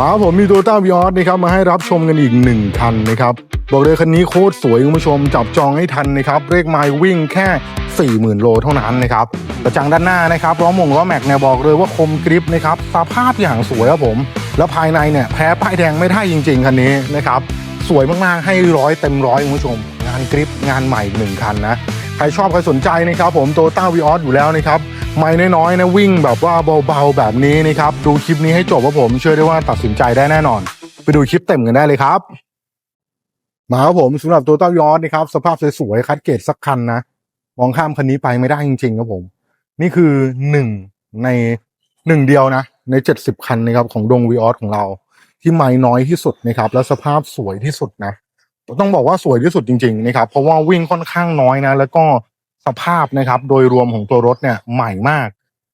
มาครับผมมีโตต้าวีออสนะครับมาให้รับชมกันอีกหนึ่งคันนะครับบอกเลยคันนี้โคตรสวยคุณผู้ชมจับจองให้ทันนะครับเลขไมล์วิ่งแค่ 40,000 โลเท่านั้นนะครับกระจังด้านหน้านะครับล้อมงล้อแม็กเนี่ยบอกเลยว่าคมกริปนะครับสภาพอย่างสวยครับผม แล้วภายในเนี่ยแพ้ป้ายแดงไม่ได้จริง ๆคันนี้นะครับสวยมากๆให้ร้อยเต็มร้อยคุณผู้ชม งานกริปงานใหม่หนึ่งคันนะใครชอบใครสนใจนะครับผมโตต้าวีออสอยู่แล้วนะครับ ไม่น้อยๆนะวิ่งแบบว่าเบาๆแบบนี้นะครับ ดูคลิปนี้ให้จบว่าผมเชื่อได้ว่าตัดสินใจได้แน่นอน ไปดูคลิปเต็มกันได้เลยครับ มาครับผมสำหรับโตต้าวีออสนะครับ สภาพสวยๆคัดเกรดสักคันนะมองข้ามคันนี้ไปไม่ได้จริงๆครับผม นี่คือหนึ่งในหนึ่งเดียวนะ ในเจ็ดสิบคันนะครับของดงวีออสของเรา ที่ไม่น้อยที่สุดนะครับ และสภาพสวยที่สุดนะต้องบอกว่าสวยที่สุดจริง ๆ นะครับ เพราะว่าวิ่งค่อนข้างน้อยนะ แล้วก็ สภาพนะครับ โดยรวมของตัวรถเนี่ยใหม่มาก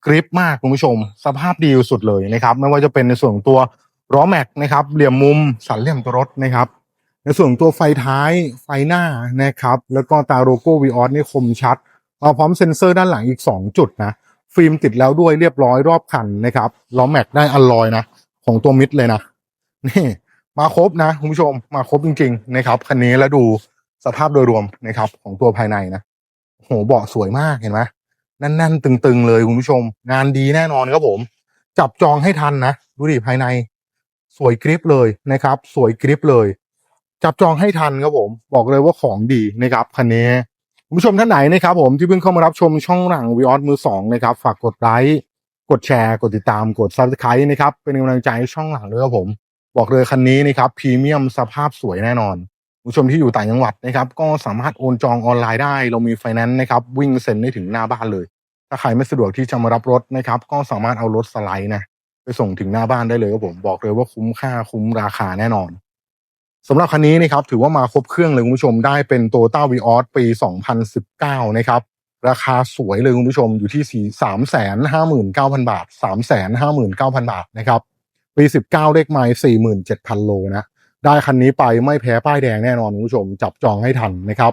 กริปมากคุณผู้ชม สภาพดีสุดเลยนะครับ ไม่ว่าจะเป็นในส่วนของตัวล้อแม็กนะครับ เหลี่ยมมุมสันเหลี่ยมตัวรถนะครับ ในส่วนตัวไฟท้ายไฟหน้านะครับ แล้วก็ตาโลโก้วีออสนี่คมชัดมาพร้อมเซ็นเซอร์ด้านหลังอีก 2 จุดนะฟิล์มติดแล้วด้วยเรียบร้อยรอบคันนะครับล้อแม็กได้อลลอยนะ ของตัวมิดเลยนะนี่มาครบนะคุณผู้ชมมาครบจริง ๆ นะครับคันนี้แล้วดูสภาพโดยรวมนะครับของตัวภายในนะ โหเบาะสวยมากเห็นไหมแน่นๆตึงๆเลยคุณผู้ชม งานดีแน่นอนครับผม จับจองให้ทันนะ ดูดิภายใน สวยกริปเลยนะครับ สวยกริปเลย จับจองให้ทันครับผม บอกเลยว่าของดีนะครับคันนี้คุณผู้ชมท่านไหนนะครับผมที่เพิ่งเข้ามารับชมช่องหลังวีออสมือสองนะครับ ฝากกดไลค์กดแชร์ กดติดตามกดซับสไครต์นะครับ เป็นกำลังใจให้ช่องหลังด้วยครับผม บอกเลยคันนี้นะครับพรีเมียมสภาพสวยแน่นอน ผู้ชมที่อยู่ต่างจังหวัดนะครับ ก็สามารถโอนจองออนไลน์ได้ เรามีไฟแนนซ์นะครับ วิ่งเซ็นได้ถึงหน้าบ้านเลย ถ้าใครไม่สะดวกที่จะมารับรถนะครับ ก็สามารถเอารถสไลด์นะไปส่งถึงหน้าบ้านได้เลยครับผมบอกเลยว่าคุ้มค่าคุ้มราคาแน่นอนสำหรับคันนี้นะครับถือว่ามาครบเครื่องเลยคุณผู้ชมได้เป็นโตต้าวีออสปี 2019 นะครับ ราคาสวยเลยคุณผู้ชมอยู่ที่ 4 3 5 9 0 0 0 บาท 3 5 9 0 0 0 บาทนะครับปี 19 เลขไม้47,000 โลนะ ได้คันนี้ไปไม่แพ้ป้ายแดงแน่นอนคุณผู้ชม จับจองให้ทันนะครับ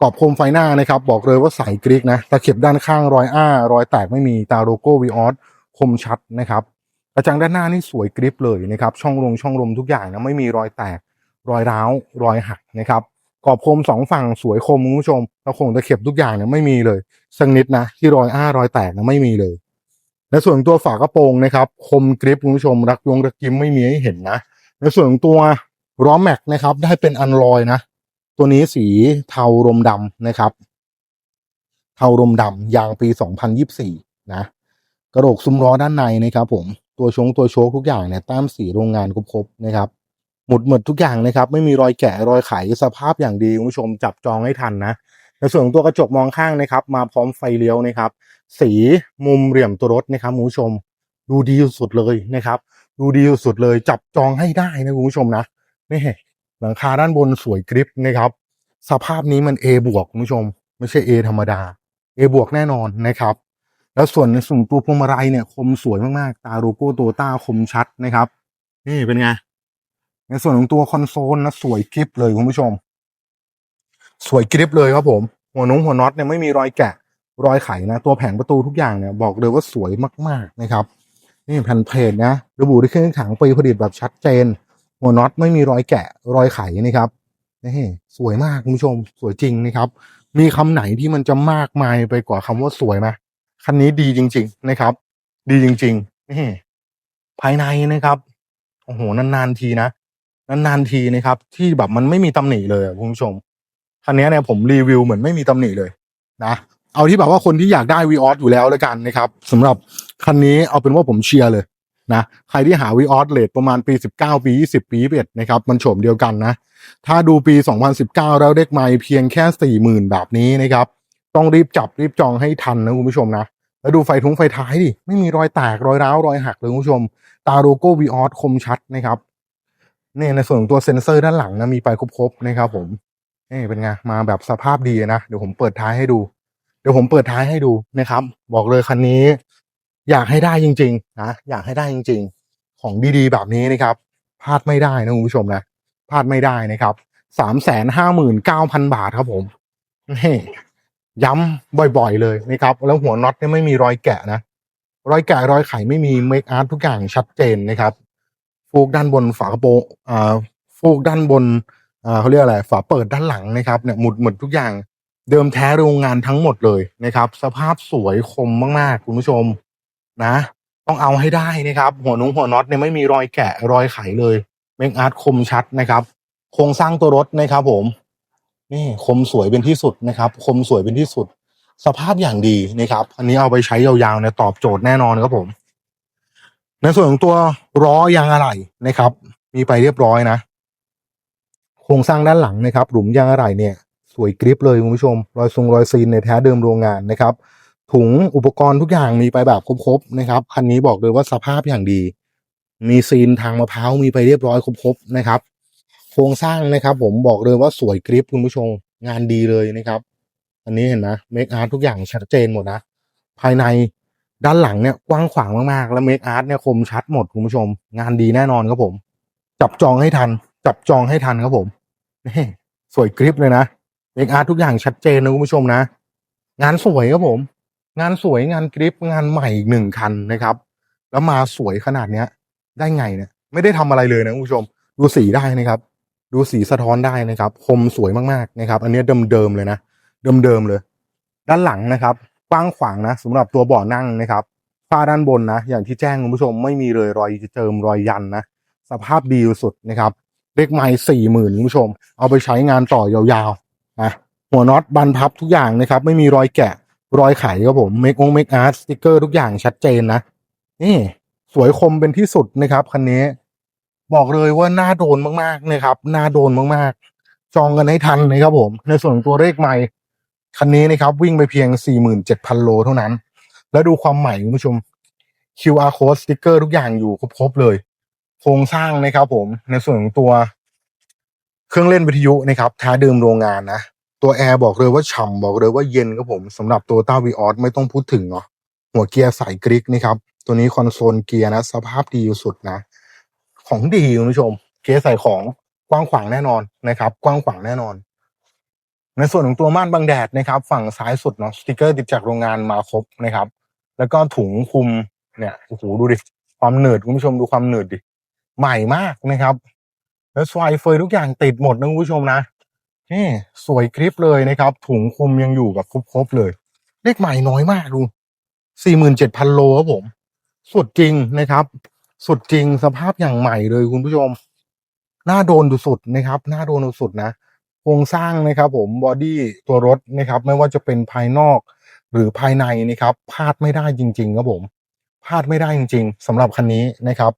กรอบโคมไฟหน้านะครับ บอกเลยว่าใสกริกนะตะเข็บด้านข้างรอยอ้ารอยแตกไม่มีตาโลโก้วีออสคมชัดนะครับกระจังด้านหน้านี่สวยกริปเลยนะครับ ช่องลงช่องลมทุกอย่างนะไม่มีรอยแตก รอยร้าว รอยหักนะครับกรอบโคมสองฝั่งสวยคมคุณผู้ชมตะโขงตะเข็บทุกอย่างเนี่ยไม่มีเลยสักนิดนะที่รอยอ้ารอยแตกนะไม่มีเลยในส่วนตัวฝากระโปรงนะครับ คมกริปคุณผู้ชมรักยงรักยิ้มไม่มีให้เห็นนะในส่วนของตัว ล้อแม็กนะครับ ได้เป็นอันลอยนะ ตัวนี้สีเทารมดำนะครับ เทารมดำยางปี 2024 นะ กระโหลกซุ้มล้อด้านในนะครับผมตัวชงตัวโชคทุกอย่างเนี่ยต้มสีโรงงานครบๆนะครับ หมดหมดทุกอย่างนะครับ ไม่มีรอยแกะรอยไขสภาพอย่างดีคุณผู้ชมจับจองให้ทันนะในส่วนของตัวกระจกมองข้างนะครับ มาพร้อมไฟเลี้ยวนะครับ สีมุมเหลี่ยมตัวรถนะครับคุณผู้ชม ดูดีสุดเลยนะครับ ดูดีสุดเลยจับจองให้ได้นะคุณผู้ชมนะ นี่หลังคาด้านบนสวยกริปนะครับ สภาพนี้มัน A บวกคุณผู้ชม ไม่ใช่ A ธรรมดา A บวกแน่นอนนะครับ แล้วส่วนในส่วนตัวพวงมาลัยเนี่ย คมสวยมากๆ ตาโลโก้โตต้าคมชัดนะครับ นี่เป็นไง ในส่วนของตัวคอนโซลนะสวยกริปเลยคุณผู้ชม สวยกริปเลยครับผม หัวนุ้งหัวน็อตเนี่ยไม่มีรอยแกะรอยไขนะตัวแผงประตูทุกอย่างเนี่ยบอกเลยว่าสวยมากๆนะครับ นี่แผ่นเพลทนะ ระบุด้วยเครื่องถังปีผลิตแบบชัดเจน หัวน็อตไม่มีรอยแกะรอยไขนะครับนี่สวยมากคุณผู้ชมสวยจริงนะครับ มีคำไหนที่มันจะมากมายไปกว่าคำว่าสวยไหมคันนี้ดีจริง ๆ นะครับ ดีจริงๆนี่ภายในนะครับโอ้โหนานๆทีนะนานๆทีนะครับ ที่แบบมันไม่มีตำหนิเลยคุณผู้ชมคันนี้เนี่ยผมรีวิวเหมือนไม่มีตำหนิเลยนะเอาที่แบบว่าคนที่อยากได้วีออสอยู่แล้วแล้วกันนะครับสำหรับคันนี้เอาเป็นว่าผมเชียร์เลย นะใครที่หาวีออสเลทประมาณปี 19 ปี 20 ปี21นะครับมันโฉมเดียวกันนะ ถ้าดูปี 2019 แล้วเด็กใหม่เพียงแค่ 40,000 แบบนี้นะครับ ต้องรีบจับรีบจองให้ทันนะคุณผู้ชมนะ แล้วดูไฟทุ้งไฟท้ายดิ ไม่มีรอยแตกรอยร้าว รอยหักเลยคุณผู้ชม ตาโลโก้วีออสคมชัดนะครับเนี่ยในส่วนของตัวเซ็นเซอร์ด้านหลังนะมีไปครบๆนะครับผมนี่เป็นไงมาแบบสภาพดีนะ เดี๋ยวผมเปิดท้ายให้ดู เดี๋ยวผมเปิดท้ายให้ดูนะครับ บอกเลยคันนี้ อยากให้ได้จริงๆนะอยากให้ได้จริง ๆ ของดีๆ แบบนี้นะครับพลาดไม่ได้นะคุณผู้ชมนะพลาดไม่ได้นะครับสามแสนห้าหมื่นเก้าพันบาทครับผมนี่ย้ำบ่อยๆเลยนะครับ แล้วหัวน็อตเนี่ยไม่มีรอยแกะนะ รอยแกะรอยไขไม่มีเมคอาร์ตทุกอย่างชัดเจนนะครับ ฟูกด้านบนฝากระโปรงอ่าฟูกด้านบนอ่าเขาเรียกอะไรฝาเปิดด้านหลังนะครับเนี่ยหมุดหมดทุกอย่างเดิมแท้โรงงานทั้งหมดเลยนะครับ สภาพสวยคมมากๆ คุณผู้ชม นะ ต้องเอาให้ได้นะครับ หัวนุ้งหัวน็อตเนี่ยไม่มีรอยแกะรอยไขเลยเมคอาร์ตคมชัดนะครับ โครงสร้างตัวรถนะครับ ผม นี่คมสวยเป็นที่สุดนะครับ คมสวยเป็นที่สุด สภาพอย่างดีนะครับ อันนี้เอาไปใช้ยาวๆเนี่ยตอบโจทย์แน่นอนครับผม ในส่วนของตัวล้อยางอะไหล่นะครับ มีไปเรียบร้อยนะโครงสร้างด้านหลังนะครับ หลุมยางอะไหล่เนี่ย สวยกริปเลยคุณผู้ชม รอยทรงรอยซีนในยแท้เดิมโรงงานนะครับ ถุงอุปกรณ์ทุกอย่างมีไปแบบครบๆนะครับ คันนี้บอกเลยว่าสภาพอย่างดี มีซีนทางมะพร้าวมีไปเรียบร้อยครบๆนะครับ โครงสร้างนะครับ ผมบอกเลยว่าสวยกริปคุณผู้ชมงานดีเลยนะครับ อันนี้เห็นนะเมคอาร์ตทุกอย่างชัดเจนหมดนะภายในด้านหลังเนี่ยกว้างขวางมากๆ แล้วเมคอาร์ตเนี่ยคมชัดหมดคุณผู้ชม งานดีแน่นอนครับผม จับจองให้ทัน จับจองให้ทันครับผมนี่สวยกริปเลยนะเมคอาร์ตทุกอย่างชัดเจนนะคุณผู้ชมนะ งานสวยครับผม งานสวยงานกริปงานใหม่อีกหนึ่งคันนะครับ แล้วมาสวยขนาดเนี้ย ได้ไงเนี่ยไม่ได้ทำอะไรเลยนะคุณผู้ชม ดูสีได้นะครับ ดูสีสะท้อนได้นะครับ คมสวยมากๆนะครับ อันนี้เดิมๆเลยนะเดิมๆเลย ด้านหลังนะครับกว้างขวางนะสำหรับตัวเบาะนั่งนะครับฝ้าด้านบนนะ อย่างที่แจ้งคุณผู้ชมไม่มีเลยรอยเจิมรอยยันนะสภาพดีสุดนะครับเลขไม้สี่หมื่นคุณผู้ชม เอาไปใช้งานต่อยาวๆนะหัวน็อตบันพับทุกอย่างนะครับ ไม่มีรอยแกะ รอยไขครับผมเมคองเมคอาร์ตสติกเกอร์ทุกอย่างชัดเจนนะ นี่สวยคมเป็นที่สุดนะครับคันนี้ บอกเลยว่าน่าโดนมากๆนะครับน่าโดนมากๆ จองกันให้ทันนะครับผม ในส่วนตัวเลขใหม่ คันนี้นะครับ วิ่งไปเพียง 47,000 โลเท่านั้น แล้วดูความใหม่คุณผู้ชม QR code สติกเกอร์ทุกอย่างอยู่ครบเลยโครงสร้างนะครับผมในส่วนของตัวเครื่องเล่นวิทยุนะครับท้เดิมโรงงานนะ ตัวแอร์บอกเลยว่าฉ่ำบอกเลยว่าเย็นครับผมสำหรับตัวต้าวีออสไม่ต้องพูดถึงเนาะหัวเกียร์ใสกริกนะครับตัวนี้คอนโซลเกียร์นะ สภาพดีสุดนะ ของดีคุณผู้ชม เกียร์ใส่ของกว้างขวางแน่นอนนะครับ กว้างขวางแน่นอน ในส่วนของตัวม่านบังแดดนะครับ ฝั่งซ้ายสุดเนาะสติกเกอร์ติดจากโรงงานมาครบนะครับ แล้วก็ถุงคุมเนี่ยโอ้โหดูดิความหนืดคุณผู้ชมดูความหนืดดิใหม่มากนะครับ แล้วสไฟเฟยทุกอย่างติดหมดนะคุณผู้ชมนะ นี่สวยคลิปเลยนะครับ ถุงคลุมยังอยู่แบบครบๆเลย เลขใหม่น้อยมากดูสี่หมื่นเจ็ดพันโลครับผม สุดจริงนะครับ สุดจริงสภาพอย่างใหม่เลยคุณผู้ชมน่าโดนดูสุดนะครับน่าโดนดูสุดนะโครงสร้างนะครับ ผมบอดี้ตัวรถนะครับ ไม่ว่าจะเป็นภายนอกหรือภายในนะครับพลาดไม่ได้จริง ๆ ครับผมพลาดไม่ได้จริง ๆสำหรับคันนี้นะครับ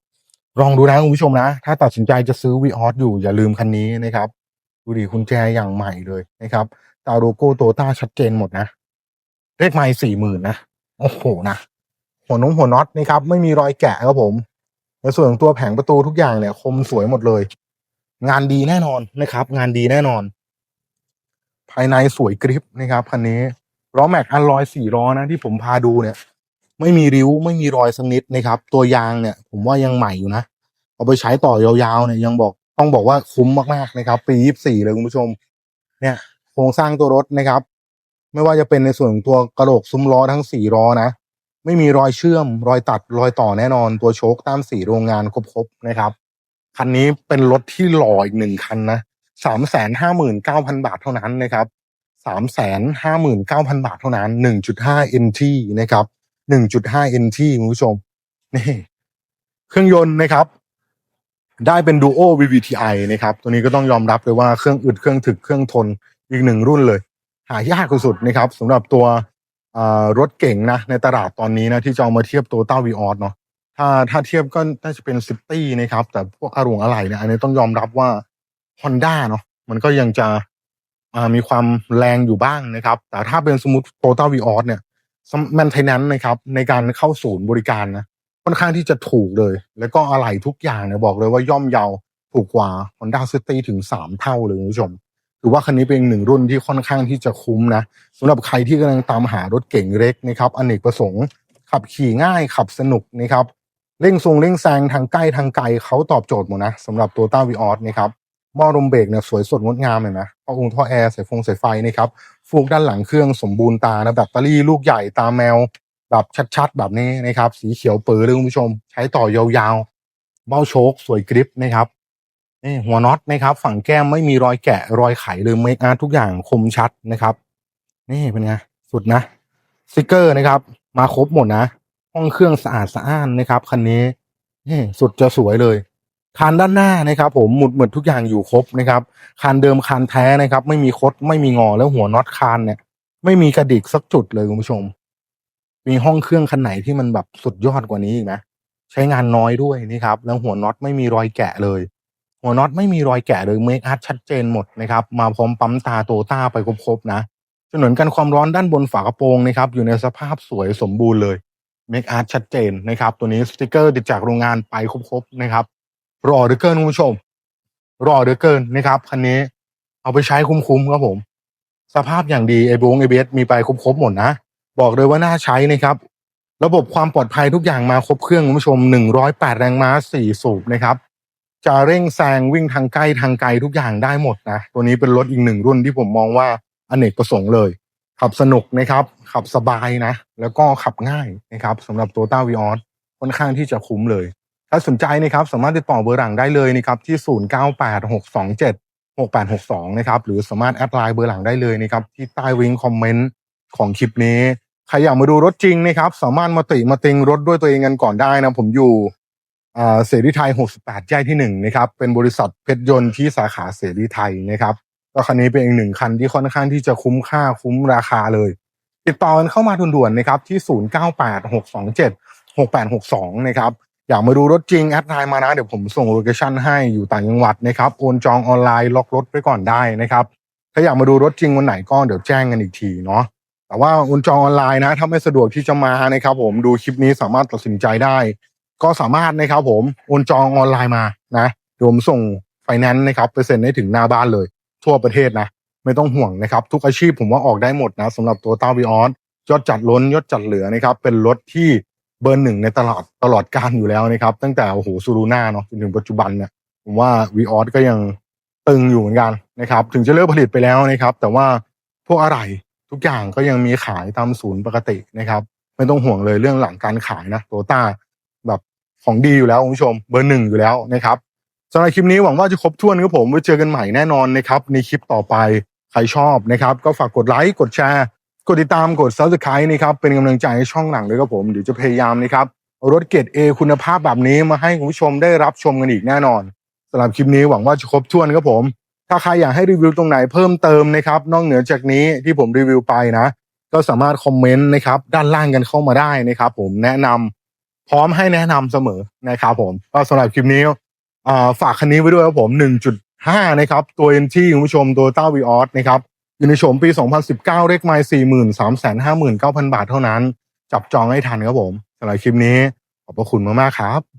ลองดูนะคุณผู้ชมนะ ถ้าตัดสินใจจะซื้อวีออสอยู่อย่าลืมคันนี้นะครับ ดูดิคุณแจอย่างใหม่เลยนะครับตาโลโก้โตต้าชัดเจนหมดนะ เลขไม้สี่หมื่นนะ โอ้โหนะ หัวน้องหัวน็อตนะครับ ไม่มีรอยแกะครับผมในส่วนของตัวแผงประตูทุกอย่างเนี่ย คมสวยหมดเลย งานดีแน่นอนนะครับ งานดีแน่นอน ภายในสวยกริปนะครับคันนี้ล้อแม็กอันลอยสี่ล้อนะที่ผมพาดูเนี่ย ไม่มีริ้วไม่มีรอยสักนิดนะครับ ตัวยางเนี่ย ผมว่ายังใหม่อยู่นะเอาไปใช้ต่อยาวๆเนี่ยยังบอก ต้องบอกว่าคุ้มมากๆนะครับ ปียี่สี่เลยคุณผู้ชม เนี่ยโครงสร้างตัวรถนะครับ ไม่ว่าจะเป็นในส่วนของตัวกระโหลกซุ้มล้อทั้งสี่ล้อนะ ไม่มีรอยเชื่อม รอยตัดรอยต่อแน่นอน ตัวโชคตามสีโรงงานครบๆนะครับคันนี้เป็นรถที่หล่ออีกหนึ่งคันนะสามแสนห้าหมื่นเก้าพันบาทเท่านั้นนะครับสามแสนห้าหมื่นเก้าพันบาทเท่านั้นหนึ่งจุดห้า NT นะครับหนึ่งจุดห้า NT คุณผู้ชมนี่เครื่องยนต์นะครับ ได้เป็น Duo VVTi นะครับ ตัวนี้ก็ต้องยอมรับเลยว่าเครื่องอึดเครื่องถึกเครื่องทนอีกหนึ่งรุ่นเลย หายากสุดๆนะครับสำหรับตัวรถเก่งนะในตลาดตอนนี้นะที่จะเอามาเทียบตัวต้าวีออสเนาะถ้าถ้าเทียบก็น่าจะเป็นซิตี้นะครับ แต่พวกอารมณ์อะไรเนี่ยอันนี้ต้องยอมรับว่า Honda เนาะมันก็ยังจะมีความแรงอยู่บ้างนะครับ แต่ถ้าเป็นสมมติโตต้าวีออสเนี่ยแมนเทนแนนนะครับ ในการเข้าศูนย์บริการนะ ค่อนข้างที่จะถูกเลย แล้วก็อะไหล่ทุกอย่างเนี่ยบอกเลยว่าย่อมเยาถูกกว่า Honda City ถึง 3 เท่าเลยคุณผู้ชมถือว่าคันนี้เป็นหนึ่งรุ่นที่ค่อนข้างที่จะคุ้มนะสำหรับใครที่กำลังตามหารถเก่งเล็กนะครับอเนกประสงค์ขับขี่ง่ายขับสนุกนะครับเร่งทรงเร่งแซงทางใกล้ทางไกลเขาตอบโจทย์หมดนะสำหรับตัวต้าวีออสนะครับหม้อลมเบรกเนี่ยสวยสดงดงามเลยนะท่อองค์ท่อแอร์สายฟงสายไฟนะครับฟูกด้านหลังเครื่องสมบูรณ์ตานะแบตเตอรี่ลูกใหญ่ตาแมว แบบชัดๆ แบบนี้นะครับ สีเขียวเปื้อเลยคุณผู้ชม ใช้ต่อยาวๆ เบ้าโชคสวยกริปนะครับนี่หัวน็อตนะครับ ฝั่งแก้มไม่มีรอยแกะรอยไขเลยเมคอาร์ทุกอย่างคมชัดนะครับ นี่เป็นไงสุดนะสติกเกอร์นะครับ มาครบหมดนะ ห้องเครื่องสะอาดสะอ้านนะครับคันนี้นี่สุดจะสวยเลยคานด้านหน้านะครับผมหมุดหมดทุกอย่างอยู่ครบนะครับคานเดิมคานแท้นะครับ ไม่มีคดไม่มีงอแล้วหัวน็อตคานเนี่ย ไม่มีกระดิกสักจุดเลยคุณผู้ชม มีห้องเครื่องคันไหนที่มันแบบสุดยอดกว่านี้อีกไหมใช้งานน้อยด้วยนี่ครับ แล้วหัวน็อตไม่มีรอยแกะเลย หัวน็อตไม่มีรอยแกะเลยเมคอาร์ชัดเจนหมดนะครับ มาพร้อมปั๊มตาโตต้าไปครบๆนะถนนกันความร้อนด้านบนฝากระโปรงนะครับ อยู่ในสภาพสวยสมบูรณ์เลยเมคอาร์ชัดเจนนะครับ ตัวนี้สติกเกอร์ติดจากโรงงานไปครบๆนะครับ รอเหลือเกินคุณผู้ชม รอเหลือเกินนะครับคันนี้เอาไปใช้คุ้มๆครับผม สภาพอย่างดีไอ้บงไอเบสมีไปครบๆหมดนะ บอกเลยว่าน่าใช้นะครับ ระบบความปลอดภัยทุกอย่างมาครบเครื่องคุณผู้ชม 108 แรงม้า 4 สูบนะครับ จะเร่งแซงวิ่งทางใกล้ทางไกลทุกอย่างได้หมดนะ ตัวนี้เป็นรถอีกหนึ่งรุ่นที่ผมมองว่าอเนกประสงค์เลย ขับสนุกนะครับ ขับสบายนะ แล้วก็ขับง่ายนะครับสำหรับตัวต้าวีออสค่อนข้างที่จะคุ้มเลย ถ้าสนใจนะครับสามารถติดต่อเบอร์หลังได้เลยนะครับที่ 098627 6862 นะครับ หรือสามารถแอดไลน์เบอร์หลังได้เลยนะครับ ที่ใต้วิงคอมเมนต์ของคลิปนี้ ใครอยากมาดูรถจริงนะครับ สามารถมาติมาติงรถด้วยตัวเองกันก่อนได้นะผมอยู่อ่าเสรีไทย 68แยกที่1นะครับ เป็นบริษัทเพชรยนต์ที่สาขาเสรีไทยนะครับก็คันนี้เป็นอีกหนึ่งคันที่ค่อนข้างที่จะคุ้มค่าคุ้มราคาเลย ติดต่อกันเข้ามาด่วนๆนะครับที่ 098627 6862 นะครับอยากมาดูรถจริงแอดไลน์มานะ เดี๋ยวผมส่งโลเคชั่นให้อยู่ต่างจังหวัดนะครับโอนจองออนไลน์ล็อกรถไปก่อนได้นะครับ ถ้าอยากมาดูรถจริงวันไหนก็เดี๋ยวแจ้งกันอีกทีเนาะ แต่ว่าโอนจองออนไลน์นะ ถ้าไม่สะดวกที่จะมานะครับ ผมดูคลิปนี้สามารถตัดสินใจได้ ก็สามารถนะครับ ผมโอนจองออนไลน์มานะเดี๋ยวผมส่งไฟแนนซ์นะครับไปเซ็นให้ถึงหน้าบ้านเลย ทั่วประเทศนะ ไม่ต้องห่วงนะครับ ทุกอาชีพผมว่าออกได้หมดนะสำหรับตัวต้าวีออสยอดจัดล้นยอดจัดเหลือนะครับ เป็นรถที่เบอร์หนึ่งในตลอดตลอดการอยู่แล้วนะครับ ตั้งแต่โอ้โหซูรูน่าเนาะจนถึงปัจจุบันเนี่ยผมว่าวีออสก็ยังตึงอยู่เหมือนกันนะครับ ถึงจะเลิกผลิตไปแล้วนะครับ แต่ว่าพวกอะไร ทุกอย่างก็ยังมีขายตามศูนย์ปกตินะครับ ไม่ต้องห่วงเลยเรื่องหลังการขายนะโตต้าแบบของดีอยู่แล้วคุณผู้ชมเบอร์หนึ่งอยู่แล้วนะครับสำหรับคลิปนี้หวังว่าจะครบถ้วนครับผมไว้เจอกันใหม่แน่นอนนะครับในคลิปต่อไปใครชอบนะครับ ก็ฝากกดไลค์กดแชร์กดติดตามกด subscribe นะครับเป็นกำลังใจให้ช่องหนังด้วยครับผมเดี๋ยวจะพยายามนะครับเอารถเกรด A คุณภาพแบบนี้มาให้คุณผู้ชมได้รับชมกันอีกแน่นอนสำหรับคลิปนี้หวังว่าจะครบถ้วนครับผม ถ้าใครอยากให้รีวิวตรงไหนเพิ่มเติมนะครับนอกเหนือจากนี้ที่ผมรีวิวไปนะ ก็สามารถคอมเมนต์นะครับด้านล่างกันเข้ามาได้นะครับ ผมแนะนำพร้อมให้แนะนำเสมอนะครับผมก็สำหรับคลิปนี้ฝากคันนี้ไว้ด้วยครับผม 1.5 นะครับ ตัว NT คุณผู้ชมตัวต้าวีออสนะครับอยู่ในโฉมปี 2019 เลขไมล์43,59,000 บาทเท่านั้น จับจองให้ทันครับผมสำหรับคลิปนี้ขอบพระคุณมากๆครับ